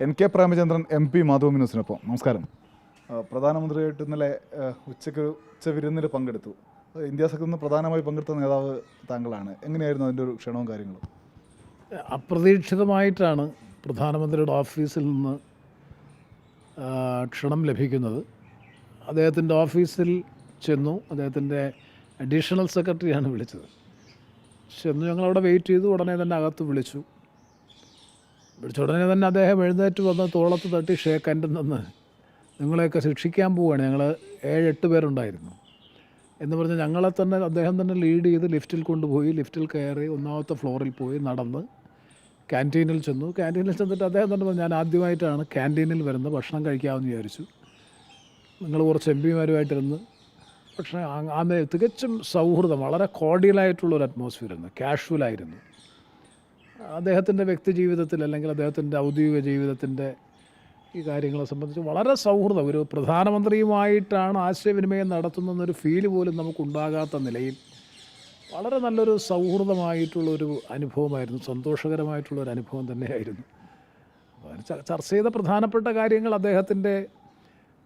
N K Premachandran M P Madhav ന്യൂസിനൊപ്പം നമസ്കാരം പ്രധാനമന്ത്രിയായിട്ട് ഇന്നലെ ഉച്ചയ്ക്ക് ഉച്ചയ്ക്ക് ഉച്ച വിരുന്നിൽ പങ്കെടുത്തു ഇന്ത്യ സഖ്യത്തിൽ നിന്ന് പ്രധാനമായി പങ്കെടുത്ത നേതാവ് താങ്കളാണ്. എങ്ങനെയായിരുന്നു അതിന്റെ ഒരു ക്ഷണവും കാര്യങ്ങളും? അപ്രതീക്ഷിതമായിട്ടാണ് പ്രധാനമന്ത്രിയുടെ ഓഫീസിൽ നിന്ന് ക്ഷണം ലഭിക്കുന്നത്. അദ്ദേഹത്തിന്റെ ഓഫീസിൽ ചെന്നു. അദ്ദേഹത്തിന്റെ അഡീഷണൽ സെക്രട്ടറിയാണ് വിളിച്ചത്. ചെന്നു. ഞങ്ങളവിടെ വെയിറ്റ് ചെയ്തു. ഉടനെ തന്നെ അകത്ത് വിളിച്ചു. വിളിച്ച ഉടനെ തന്നെ അദ്ദേഹം എഴുന്നേറ്റ് വന്ന് തോളത്ത് തട്ടി ഷേക്ക് എന്റെ നിന്ന് നിങ്ങളെയൊക്കെ ശിക്ഷിക്കാൻ പോവുകയാണ്. ഞങ്ങൾ ഏഴെട്ട് പേരുണ്ടായിരുന്നു. എന്ന് പറഞ്ഞ് ഞങ്ങളെ തന്നെ അദ്ദേഹം തന്നെ ലീഡ് ചെയ്ത് ലിഫ്റ്റിൽ കൊണ്ടുപോയി ലിഫ്റ്റിൽ കയറി ഒന്നാമത്തെ ഫ്ലോറിൽ പോയി നടന്ന് ക്യാന്റീനിൽ ചെന്നു. ക്യാന്റീനിൽ ചെന്നിട്ട് അദ്ദേഹം തന്നെ ഞാൻ ആദ്യമായിട്ടാണ് ക്യാന്റീനിൽ വരുന്നത്. ഭക്ഷണം കഴിക്കാമെന്ന് വിചാരിച്ചു. നിങ്ങൾ കുറച്ച് എം പിമാരുമായിട്ടിരുന്ന് പക്ഷേ ആ തികച്ചും സൗഹൃദം വളരെ കോഡിയലായിട്ടുള്ളൊരു അറ്റ്മോസ്ഫിയർ ആയിരുന്നു. കാഷ്വലായിരുന്നു അദ്ദേഹത്തിന്റെ വ്യക്തി ജീവിതത്തിൽ അല്ലെങ്കിൽ അദ്ദേഹത്തിന്റെ ഔദ്യോഗിക ജീവിതത്തിന്റെ ഈ കാര്യങ്ങളെ സംബന്ധിച്ച് വളരെ സൗഹൃദം. ഒരു പ്രധാനമന്ത്രിയുമായിട്ടാണ് ആശയവിനിമയം നടത്തുന്നതെന്നൊരു ഫീൽ പോലും നമുക്കുണ്ടാകാത്ത നിലയിൽ വളരെ നല്ലൊരു സൗഹൃദമായിട്ടുള്ളൊരു അനുഭവമായിരുന്നു. സന്തോഷകരമായിട്ടുള്ളൊരു അനുഭവം തന്നെയായിരുന്നു. ചർച്ച ചെയ്ത പ്രധാനപ്പെട്ട കാര്യങ്ങൾ അദ്ദേഹത്തിന്റെ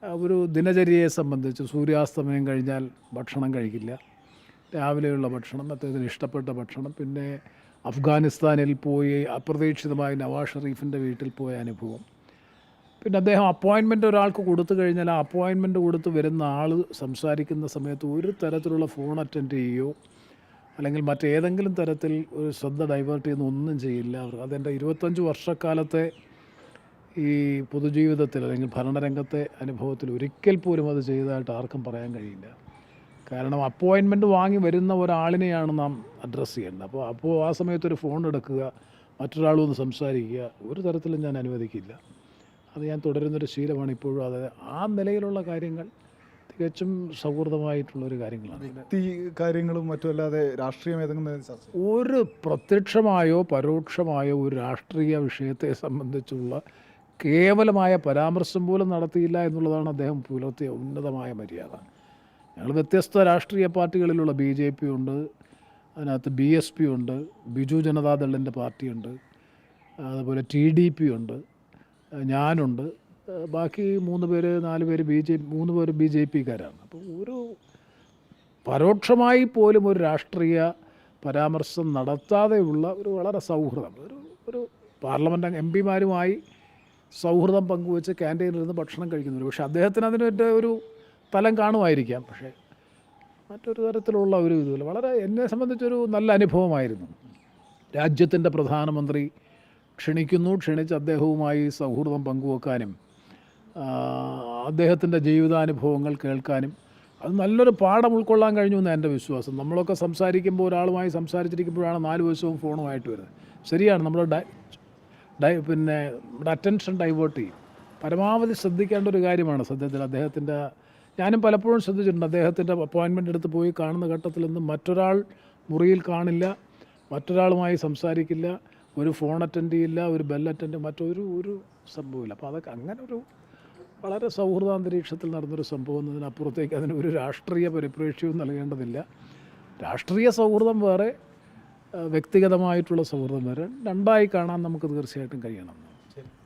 ഒരു ദിനചര്യയെ സംബന്ധിച്ച് സൂര്യാസ്തമയം കഴിഞ്ഞാൽ ഭക്ഷണം കഴിക്കില്ല. രാവിലെയുള്ള ഭക്ഷണം അദ്ദേഹത്തിന് ഇഷ്ടപ്പെട്ട ഭക്ഷണം പിന്നെ അഫ്ഗാനിസ്ഥാനിൽ പോയി അപ്രതീക്ഷിതമായി നവാസ് ഷെറീഫിന്റെ വീട്ടിൽ പോയ അനുഭവം. പിന്നെ അദ്ദേഹം അപ്പോയിൻമെന്റ് ഒരാൾക്ക് കൊടുത്തു കഴിഞ്ഞാൽ ആ അപ്പോയിൻമെന്റ് കൊടുത്ത് വരുന്ന ആൾ സംസാരിക്കുന്ന സമയത്ത് ഒരു തരത്തിലുള്ള ഫോൺ അറ്റൻഡ് ചെയ്യുകയോ അല്ലെങ്കിൽ മറ്റേതെങ്കിലും തരത്തിൽ ഒരു ശ്രദ്ധ ഡൈവേർട്ട് ചെയ്യുന്ന ഒന്നും ചെയ്യില്ല. അവർ അതെന്റെ ഇരുപത്തഞ്ച് വർഷക്കാലത്തെ ഈ പൊതുജീവിതത്തിൽ അല്ലെങ്കിൽ ഭരണരംഗത്തെ അനുഭവത്തിൽ ഒരിക്കൽ പോലും അത് ചെയ്തതായിട്ട് ആർക്കും പറയാൻ കഴിയില്ല. കാരണം അപ്പോയിൻമെന്റ് വാങ്ങി വരുന്ന ഒരാളിനെയാണ് നാം അഡ്രസ്സ് ചെയ്യേണ്ടത്. അപ്പോൾ അപ്പോൾ ആ സമയത്ത് ഒരു ഫോൺ എടുക്കുക മറ്റൊരാളൊന്ന് സംസാരിക്കുക ഒരു തരത്തിലും ഞാൻ അനുവദിക്കില്ല. അത് ഞാൻ തുടരുന്നൊരു ശീലമാണ് ഇപ്പോഴും. അത് ആ നിലയിലുള്ള കാര്യങ്ങൾ തികച്ചും സൗഹൃദമായിട്ടുള്ളൊരു കാര്യങ്ങളാണ്. വ്യക്തി കാര്യങ്ങളും മറ്റുമല്ലാതെ രാഷ്ട്രീയം ഏതെങ്കിലും? ഒരു പ്രത്യക്ഷമായോ പരോക്ഷമായോ ഒരു രാഷ്ട്രീയ വിഷയത്തെ സംബന്ധിച്ചുള്ള കേവലമായ പരാമർശം പോലും നടത്തിയില്ല എന്നുള്ളതാണ് അദ്ദേഹം പുലർത്തിയ ഉന്നതമായ മര്യാദ. ഞങ്ങൾ വ്യത്യസ്ത രാഷ്ട്രീയ പാർട്ടികളിലുള്ള ബി ജെ പി ഉണ്ട് അതിനകത്ത് ബി എസ് പി ഉണ്ട് ബിജു ജനതാദളിന്റെ പാർട്ടിയുണ്ട് അതുപോലെ ടി ഡി പി ഉണ്ട് ഞാനുണ്ട്. ബാക്കി മൂന്ന് പേര് നാല് പേര് ബി ജെ മൂന്ന് പേര് ബി ജെ പിക്കാരാണ്. അപ്പോൾ ഒരു പരോക്ഷമായി പോലും ഒരു രാഷ്ട്രീയ പരാമർശം നടത്താതെയുള്ള ഒരു വളരെ സൗഹൃദം. ഒരു ഒരു പാർലമെന്റ് എം പിമാരുമായി സൗഹൃദം പങ്കുവെച്ച് ക്യാന്റീനിൽ നിന്ന് ഭക്ഷണം കഴിക്കുന്നുണ്ട് പക്ഷേ അദ്ദേഹത്തിന് അതിനൊരു ഒരു തലം കാണുമായിരിക്കാം പക്ഷേ മറ്റൊരു തരത്തിലുള്ള ഒരു ഇതുമില്ല. വളരെ എന്നെ സംബന്ധിച്ചൊരു നല്ല അനുഭവമായിരുന്നു. രാജ്യത്തിന്റെ പ്രധാനമന്ത്രി ക്ഷണിക്കുന്നു ക്ഷണിച്ച് അദ്ദേഹവുമായി സൗഹൃദം പങ്കുവെക്കാനും അദ്ദേഹത്തിന്റെ ജീവിതാനുഭവങ്ങൾ കേൾക്കാനും. അത് നല്ലൊരു പാഠം ഉൾക്കൊള്ളാൻ കഴിഞ്ഞു എന്നാണ് എന്റെ വിശ്വാസം. നമ്മളൊക്കെ സംസാരിക്കുമ്പോൾ ഒരാളുമായി സംസാരിച്ചിരിക്കുമ്പോഴാണ് നാല് ദിവസവും ഫോണുമായിട്ട് വരുന്നത്. ശരിയാണ് നമ്മൾ ഡൈ പിന്നെ നമ്മുടെ അറ്റൻഷൻ ഡൈവേർട്ട് ചെയ്യും. പരമാവധി ശ്രദ്ധിക്കേണ്ട ഒരു കാര്യമാണ് സത്യത്തിൽ അദ്ദേഹത്തിന്റെ ഞാനും പലപ്പോഴും ശ്രദ്ധിച്ചിട്ടുണ്ട് അദ്ദേഹത്തിന്റെ അപ്പോയിൻമെന്റ് എടുത്ത് പോയി കാണുന്ന ഘട്ടത്തിൽ നിന്ന് മറ്റൊരാൾ മുറിയിൽ കാണില്ല മറ്റൊരാളുമായി സംസാരിക്കില്ല ഒരു ഫോൺ അറ്റൻഡ് ചെയ്യില്ല ഒരു ബെൽ അറ്റൻഡ് മറ്റൊരു ഒരു സംഭവമില്ല അപ്പോൾ അതൊക്കെ അങ്ങനെ ഒരു വളരെ സൗഹൃദാന്തരീക്ഷത്തിൽ നടന്നൊരു സംഭവം എന്നതിനപ്പുറത്തേക്ക് അതിന് ഒരു രാഷ്ട്രീയ പരിപ്രേക്ഷ്യവും നൽകേണ്ടതില്ല. രാഷ്ട്രീയ സൗഹൃദം വേറെ വ്യക്തിഗതമായിട്ടുള്ള സൗഹൃദം വേറെ. രണ്ടായി കാണാൻ നമുക്ക് തീർച്ചയായിട്ടും കഴിയണം.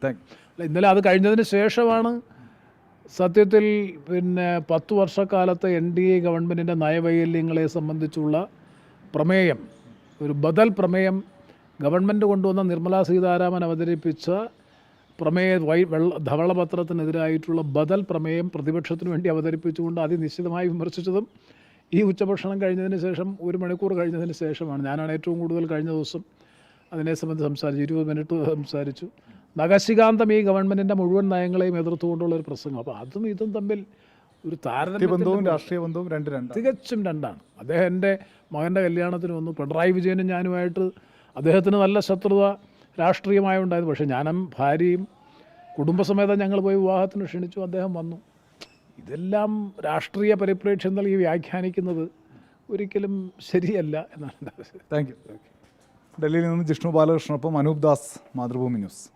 താങ്ക് അല്ല ഇന്നലെ അത് കഴിഞ്ഞതിന് ശേഷമാണ് സത്യത്തിൽ പിന്നെ പത്ത് വർഷക്കാലത്തെ എൻ ഡി എ ഗവൺമെന്റിന്റെ നയവൈകല്യങ്ങളെ സംബന്ധിച്ചുള്ള പ്രമേയം ഒരു ബദൽ പ്രമേയം ഗവൺമെന്റ് കൊണ്ടുവന്ന നിർമ്മലാ സീതാരാമൻ അവതരിപ്പിച്ച പ്രമേയ വൈ വെള്ള ധവളപത്രത്തിനെതിരായിട്ടുള്ള ബദൽ പ്രമേയം പ്രതിപക്ഷത്തിന് വേണ്ടി അവതരിപ്പിച്ചുകൊണ്ട് അതിനിശ്ചിതമായി വിമർശിച്ചതും ഈ ഉച്ചഭക്ഷണം കഴിഞ്ഞതിന് ശേഷം ഒരു മണിക്കൂർ കഴിഞ്ഞതിന് ശേഷമാണ്. ഞാനാണ് ഏറ്റവും കൂടുതൽ കഴിഞ്ഞ ദിവസം അതിനെ സംബന്ധിച്ച് സംസാരിച്ചു. ഇരുപത് മിനിറ്റ് സംസാരിച്ചു. നഖശികാന്തം ഈ ഗവൺമെന്റിന്റെ മുഴുവൻ നയങ്ങളെയും എതിർത്തുകൊണ്ടുള്ള ഒരു പ്രസംഗം. അപ്പോൾ അതും ഇതും തമ്മിൽ ഒരു താരതമ്യം രാഷ്ട്രീയ ബന്ധവും രണ്ട് രണ്ട് തികച്ചും രണ്ടാണ്. അദ്ദേഹം എന്റെ മകന്റെ കല്യാണത്തിന് വന്നു. പിണറായി വിജയനും ഞാനുമായിട്ട് അദ്ദേഹത്തിന് നല്ല ശത്രുത രാഷ്ട്രീയമായി ഉണ്ടായിരുന്നു പക്ഷേ ഞാനും ഭാര്യയും കുടുംബസമേതം ഞങ്ങൾ പോയി വിവാഹത്തിന് ക്ഷണിച്ചു. അദ്ദേഹം വന്നു. ഇതെല്ലാം രാഷ്ട്രീയ പരിപ്രേക്ഷ്യം നൽകി വ്യാഖ്യാനിക്കുന്നത് ഒരിക്കലും ശരിയല്ല എന്നാണ് താങ്ക് യു ഡൽഹിയിൽ നിന്ന് ജിഷ്ണു ബാലകൃഷ്ണനൊപ്പം അനൂപ് ദാസ് മാതൃഭൂമി ന്യൂസ്.